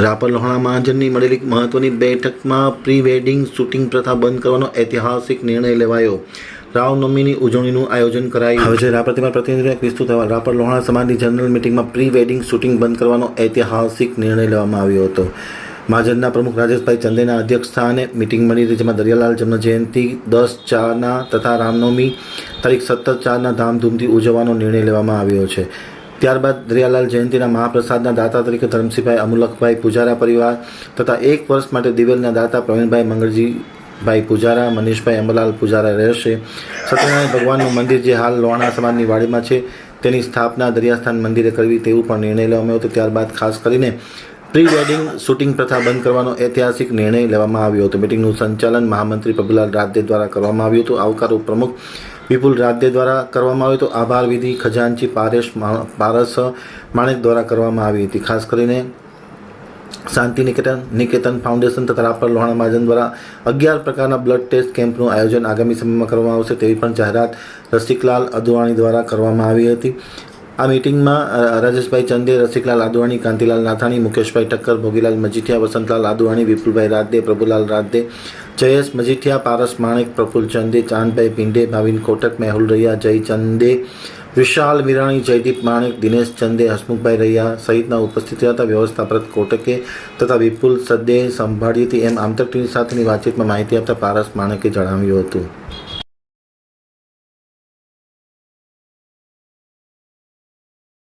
રાપર લોહાણા મહાજનની મળેલી મહત્વની બેઠકમાં પ્રી વેડિંગ શૂટિંગ પ્રથા બંધ કરવાનો ઐતિહાસિક નિર્ણય લેવાયો. રામનવમીની ઉજવણીનું આયોજન કરાયું. હવે છે રાપર તેમાં પ્રતિનિધિ વિસ્તૃત થવા, રાપર લોહાણા સમાજની જનરલ મિટિંગમાં પ્રી વેડિંગ શૂટિંગ બંધ કરવાનો ઐતિહાસિક નિર્ણય લેવામાં આવ્યો હતો. મહાજનના પ્રમુખ રાજેશભાઈ ચંદેના અધ્યક્ષ સ્થાને મિટિંગ મળી હતી જેમાં દરિયાલાલ જન્મ જયંતિ, દસ ચારના તથા રામનવમી તારીખ સત્તર ચારના ધામધૂમથી ઉજવવાનો નિર્ણય લેવામાં આવ્યો છે. ત્યારબાદ દરિયાલાલ જયંતિના મહાપ્રસાદના દાતા તરીકે ધર્મસિંહભાઈ અમુલકભાઈ પૂજારા પરિવાર તથા એક વર્ષ માટે દિવેલના દાતા પ્રવીણભાઈ મંગળજીભાઈ પૂજારા, મનીષભાઈ અંબલાલ પૂજારા રહેશે. સત્યનારાયણ ભગવાનનું મંદિર જે હાલ લોણા સમાજની વાડીમાં છે, તેની સ્થાપના દરિયાસ્થાન મંદિરે કરવી તેવું પણ નિર્ણય લેવામાં આવ્યો હતો. ત્યારબાદ ખાસ કરીને પ્રી વેડિંગ શૂટિંગ પ્રથા બંધ કરવાનો ઐતિહાસિક નિર્ણય લેવામાં આવ્યો હતો. મિટિંગનું સંચાલન મહામંત્રી પ્રભુલાલ રાદે દ્વારા કરવામાં આવ્યું હતું. આવકારો પ્રમુખ વિપુલ રાદે દ્વારા કરવામાં આવી તો આભાર વિધિ ખજાનચી પારેશ પારસ માણેક દ્વારા કરવામાં આવી હતી. ખાસ કરીને શાંતિ નિકેતન નિકેતન ફાઉન્ડેશન તથા રાપર લોહાણા મહાજન દ્વારા અગિયાર પ્રકારના બ્લડ ટેસ્ટ કેમ્પનું આયોજન આગામી સમયમાં કરવામાં આવશે. તેવી પણ જાહેરાત રસિકલાલ અદવાણી દ્વારા કરવામાં આવી હતી. આ મિટિંગમાં રાજેશભાઈ ચંદે, રસિકલાલ આદવાણી કાંતિલાલ નાથાણી, મુકેશભાઈ ઠક્કર ભોગીલાલ મજીઠિયા, વસંતલાલ આદવાણી વિપુલભાઈ રાદે પ્રભુલાલ રાદે જયેશ મજીઠિયા, પારસ માણેક પ્રફુલ ચંદે ચાંદભાઈ પિંડે ભાવિન કોટક, મેહુલ રૈયા, જય ચંદે, વિશાલ વિરાણી, જયદીપ માણેક, દિનેશ ચંદે, હસમુખભાઈ રૈયા સહિતના ઉપસ્થિત રહ્યા હતા. વ્યવસ્થાપક કોટકે તથા વિપુલ સદ્દે સંભાળી હતી એમ આંતરટીવી સાથેની વાતચીતમાં માહિતી આપતા પારસ માણેકે જણાવ્યું હતું.